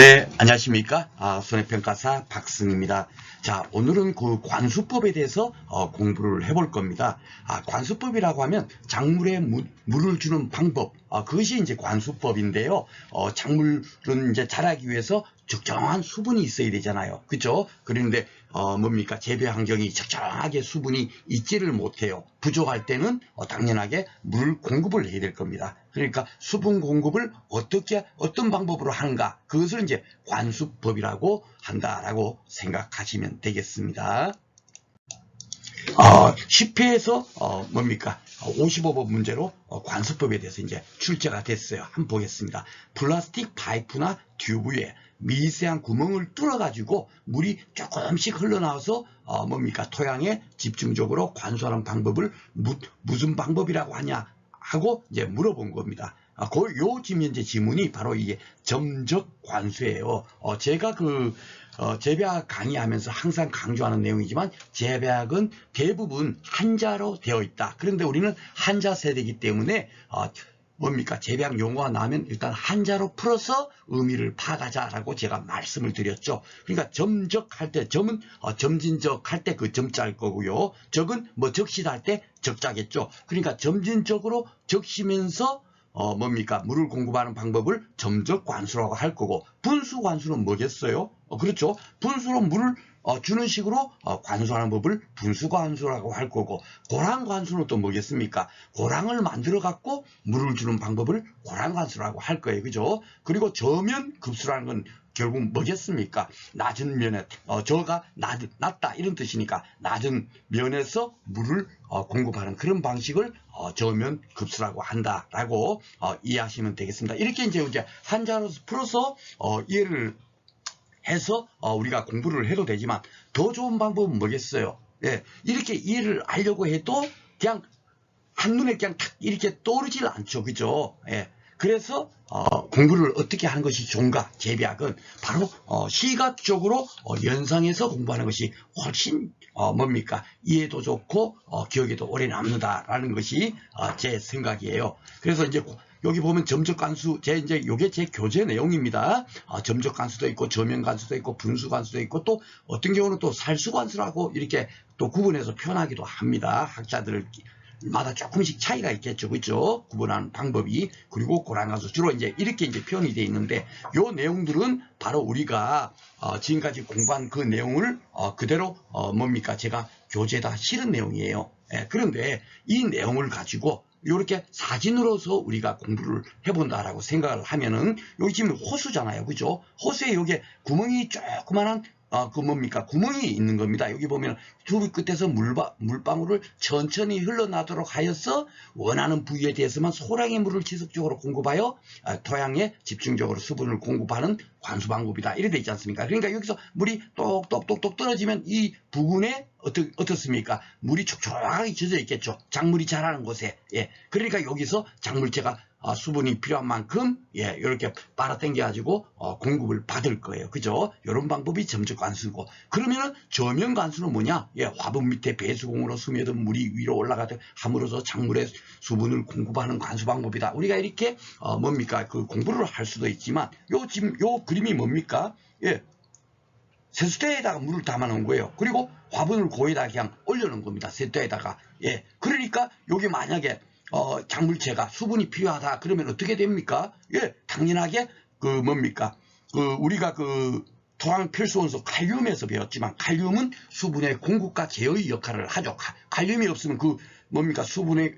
네, 안녕하십니까? 아, 손해평가사 박승입니다. 자, 오늘은 그 관수법에 대해서 어, 공부를 해볼 겁니다. 아, 관수법이라고 하면 작물에 무- 물을 주는 방법, 아, 그것이 이제 관수법인데요. 어, 작물은 이제 자라기 위해서 적정한 수분이 있어야 되잖아요. 그죠? 그런데 어, 뭡니까? 재배 환경이 적정하게 수분이 있지를 못해요. 부족할 때는 어, 당연하게 물 공급을 해야 될 겁니다. 그러니까 수분 공급을 어떻게 어떤 방법으로 하는가 그것을 이제 관수법이라고 한다라고 생각하시면 되겠습니다. 어, 10회에서 어, 뭡니까? 55번 문제로 어, 관수법에 대해서 이제 출제가 됐어요. 한번 보겠습니다. 플라스틱 파이프나 튜브에 미세한 구멍을 뚫어가지고 물이 조금씩 흘러나와서 어, 뭡니까? 토양에 집중적으로 관수하는 방법을 무, 무슨 방법이라고 하냐 하고 이제 물어본 겁니다. 아, 그, 요 지금 현재 지문이 바로 이게 점적 관수예요. 어, 제가 그 어, 재배학 강의하면서 항상 강조하는 내용이지만 재배학은 대부분 한자로 되어 있다. 그런데 우리는 한자 세대이기 때문에 어, 뭡니까 재배학 용어가 나오면 일단 한자로 풀어서 의미를 파가자라고 제가 말씀을 드렸죠. 그러니까 점적 할 때 점은 어, 점진적 할 때 그 점자일 거고요. 적은 뭐 적시다 할 때 적자겠죠. 그러니까 점진적으로 적시면서 어 뭡니까 물을 공급하는 방법을 점적 관수라고 할 거고 분수 관수는 뭐겠어요? 어, 그렇죠. 분수로 물을 어, 주는 식으로 어, 관수하는 법을 분수 관수라고 할 거고 고랑 관수는 또 뭐겠습니까? 고랑을 만들어 갖고 물을 주는 방법을 고랑 관수라고 할 거예요. 그죠? 그리고 저면 급수라는 건 결국 뭐겠습니까? 낮은 면에 어, 저가 낮, 낮다 이런 뜻이니까 낮은 면에서 물을 어, 공급하는 그런 방식을 어, 저면 급수라고 한다라고 어, 이해하시면 되겠습니다. 이렇게 이제 이제 한자로 풀어서 어, 이해를 해서 어, 우리가 공부를 해도 되지만 더 좋은 방법은 뭐겠어요? 예, 이렇게 이해를 하려고 해도 그냥 한눈에 그냥 탁 이렇게 떠오르질 않죠. 그죠? 예. 그래서 어, 공부를 어떻게 하는 것이 좋은가? 재배학은 바로 어, 시각적으로 어, 연상해서 공부하는 것이 훨씬 어, 뭡니까? 이해도 좋고 어, 기억에도 오래 남는다라는 것이 어, 제 생각이에요. 그래서 이제 여기 보면 점적 관수, 제 이제 요게 제 교재 내용입니다. 어, 점적 관수도 있고 저면 관수도 있고 분수 관수도 있고 또 어떤 경우는 또 살수 관수라고 이렇게 또 구분해서 표현하기도 합니다. 학자들 마다 조금씩 차이가 있겠죠. 그죠? 구분하는 방법이. 그리고 고랑가수 주로 이제 이렇게 이제 표현이 되어 있는데 요 내용들은 바로 우리가 어, 지금까지 공부한 그 내용을 어, 그대로 어, 뭡니까? 제가 교재에다 실은 내용이에요. 예, 그런데 이 내용을 가지고 이렇게 사진으로서 우리가 공부를 해본다라고 생각을 하면은 여기 지금 호수잖아요. 그죠? 호수에 여기에 구멍이 조그만한 어, 그 뭡니까? 구멍이 있는 겁니다. 여기 보면 튜브 끝에서 물바, 물방울을 천천히 흘러나도록 하여서 원하는 부위에 대해서만 소량의 물을 지속적으로 공급하여 아, 토양에 집중적으로 수분을 공급하는 관수 방법이다. 이래 돼 있지 않습니까? 그러니까 여기서 물이 똑똑똑똑 떨어지면 이 부근에 어떻, 어떻습니까? 물이 촉촉하게 젖어 있겠죠. 작물이 자라는 곳에. 예. 그러니까 여기서 작물체가 어, 수분이 필요한 만큼 예, 이렇게 빨아당겨 가지고 어, 공급을 받을 거예요. 그죠? 이런 방법이 점적 관수고 그러면은 저면 관수는 뭐냐? 예, 화분 밑에 배수공으로 스며든 물이 위로 올라가듯 함으로써 작물에 수분을 공급하는 관수 방법이다. 우리가 이렇게 어, 뭡니까? 그 공부를 할 수도 있지만 요 지금 요 그림이 뭡니까? 예. 세수대에다가 물을 담아 놓은 거예요. 그리고 화분을 고에다 그냥 올려 놓은 겁니다. 세수대에다가. 예. 그러니까 여기 만약에 어, 작물체가 수분이 필요하다 그러면 어떻게 됩니까? 예, 당연하게 그 뭡니까? 그 우리가 그 토양 필수 원소 칼륨에서 배웠지만 칼륨은 수분의 공급과 제어의 역할을 하죠. 카- 칼륨이 없으면 그 뭡니까? 수분의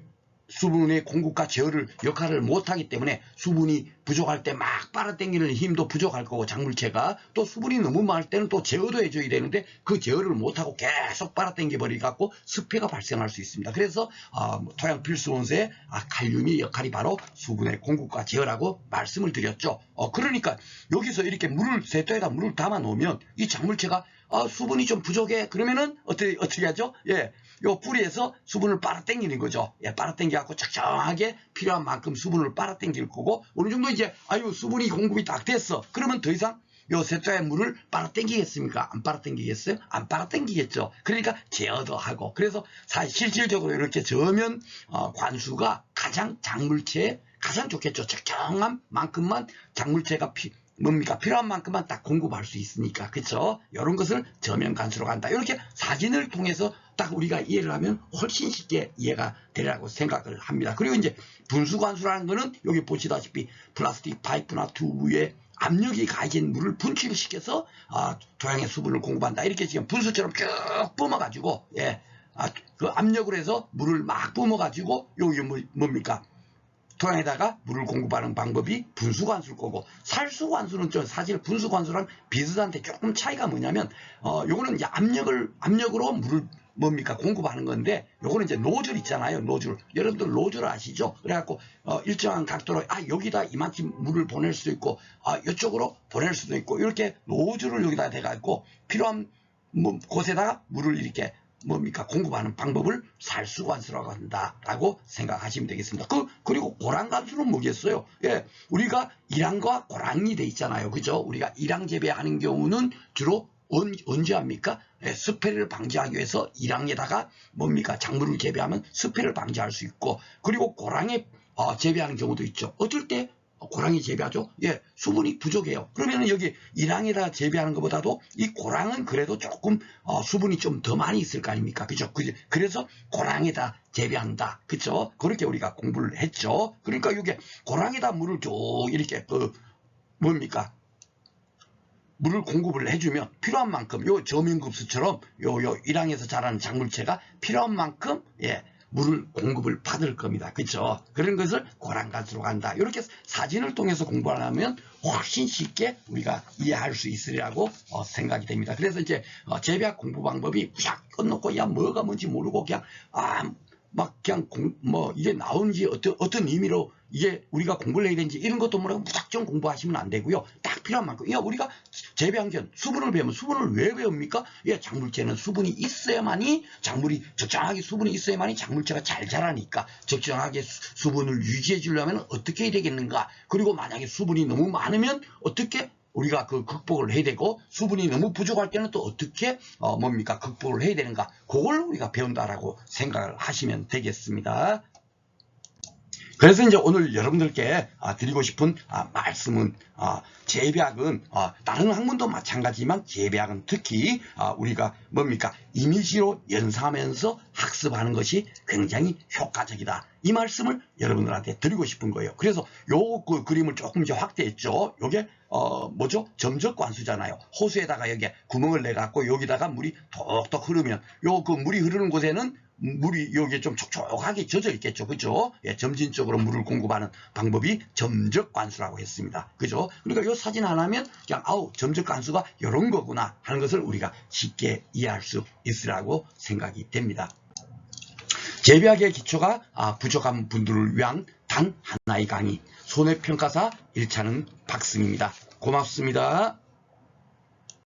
수분의 공급과 제어를 역할을 못하기 때문에 수분이 부족할 때 막 빨아당기는 힘도 부족할 거고 작물체가 또 수분이 너무 많을 때는 또 제어도 해줘야 되는데 그 제어를 못하고 계속 빨아당겨 버리 갖고 습해가 발생할 수 있습니다. 그래서 아, 뭐 토양 필수 원소의 아, 칼륨이 역할이 바로 수분의 공급과 제어라고 말씀을 드렸죠. 어, 그러니까 여기서 이렇게 물을 세토에다 물을 담아 놓으면 이 작물체가 아, 수분이 좀 부족해 그러면은 어떻게 어떻게 하죠? 예. 요 뿌리에서 수분을 빨아당기는 거죠. 예, 빨아당겨 갖고 적정하게 필요한 만큼 수분을 빨아당길 거고 어느 정도 이제 아유 수분이 공급이 딱 됐어. 그러면 더 이상 요 세자의 물을 빨아당기겠습니까? 안 빨아당기겠어요? 안 빨아당기겠죠. 그러니까 제어도 하고 그래서 사실 실질적으로 이렇게 저면 어, 관수가 가장 작물체에 가장 좋겠죠. 적정한 만큼만 작물체가 피, 뭡니까? 필요한 만큼만 딱 공급할 수 있으니까. 그쵸? 이런 것을 저면 간수로 간다. 이렇게 사진을 통해서 딱 우리가 이해를 하면 훨씬 쉽게 이해가 되리라고 생각을 합니다. 그리고 이제 분수 관수라는 거는 여기 보시다시피 플라스틱 파이프나 튜브에 압력이 가해진 물을 분출을 시켜서 아, 토양의 수분을 공급한다. 이렇게 지금 분수처럼 쭉 뿜어가지고 예, 아, 그 압력으로 해서 물을 막 뿜어가지고 여기 뭐, 뭡니까 토양에다가 물을 공급하는 방법이 분수관수일 거고 살수관수는 저 사실 분수관수랑 비슷한데 조금 차이가 뭐냐면 어 요거는 이제 압력을 압력으로 물을 뭡니까? 공급하는 건데 요거는 이제 노즐 있잖아요 노즐. 여러분들 노즐 아시죠? 그래갖고 어 일정한 각도로 아 여기다 이만큼 물을 보낼 수도 있고 아 이쪽으로 보낼 수도 있고 이렇게 노즐을 여기다 대갖고 필요한 뭐 곳에다가 물을 이렇게 뭡니까 공급하는 방법을 살수관수라고 한다라고 생각하시면 되겠습니다. 그 그리고 고랑관수는 뭐겠어요? 예, 우리가 일항과 고랑이 돼 있잖아요, 그죠? 우리가 일항 재배하는 경우는 주로 언, 언제 합니까? 예, 스페를 방지하기 위해서 일항에다가 뭡니까 작물을 재배하면 스페를 방지할 수 있고 그리고 고랑에 어, 재배하는 경우도 있죠. 어떨 때 고랑이 재배하죠? 예, 수분이 부족해요. 그러면 여기 일항에다 재배하는 것보다도 이 고랑은 그래도 조금 어, 수분이 좀 더 많이 있을 거 아닙니까? 그죠? 그죠? 그래서 고랑에다 재배한다. 그죠? 그렇게 우리가 공부를 했죠. 그러니까 이게 고랑에다 물을 쭉 이렇게 그 뭡니까? 물을 공급을 해주면 필요한 만큼 요 저민급수처럼 요요 일항에서 자라는 작물체가 필요한 만큼 예 물을 공급을 받을 겁니다. 그렇죠? 그런 것을 고랑간수로 간다. 이렇게 사진을 통해서 공부를 하면 훨씬 쉽게 우리가 이해할 수 있으리라고 어, 생각이 됩니다. 그래서 이제 어, 재배학 공부 방법이 쫙 끝놓고 야 뭐가 뭔지 모르고 그냥 아 막 그냥 공, 뭐 이게 나온지 어떤 어떤 의미로 이게 우리가 공부를 해야 되는지 이런 것도 모르고 무작정 공부하시면 안 되고요. 딱 필요한 만큼. 야 우리가 재배환경 수분을 배우면 수분을 왜 배웁니까? 야 작물체는 수분이 있어야만이 작물이 적정하게 수분이 있어야만이 작물체가 잘 자라니까 적정하게 수, 수분을 유지해 주려면 어떻게 해야 되겠는가? 그리고 만약에 수분이 너무 많으면 어떻게 우리가 그 극복을 해야 되고 수분이 너무 부족할 때는 또 어떻게 어 뭡니까 극복을 해야 되는가 그걸 우리가 배운다라고 생각을 하시면 되겠습니다. 그래서 이제 오늘 여러분들께 아, 드리고 싶은 아, 말씀은 아, 재배학은 아, 다른 학문도 마찬가지지만 재배학은 특히 아, 우리가 뭡니까 이미지로 연상하면서 학습하는 것이 굉장히 효과적이다. 이 말씀을 여러분들한테 드리고 싶은 거예요. 그래서 요 그 그림을 조금 이제 확대했죠. 요게 어 뭐죠? 점적 관수잖아요. 호수에다가 여기 구멍을 내 갖고 여기다가 물이 톡톡 흐르면 요 그 물이 흐르는 곳에는 물이 여기에 좀 촉촉하게 젖어 있겠죠. 그죠? 예, 점진적으로 물을 공급하는 방법이 점적 관수라고 했습니다. 그죠? 그러니까 이 사진 하나면 그냥 아우 점적 관수가 이런 거구나 하는 것을 우리가 쉽게 이해할 수 있으라고 생각이 됩니다. 재배학의 기초가 아, 부족한 분들을 위한 단 하나의 강의 손해평가사 1차는 박승입니다. 고맙습니다.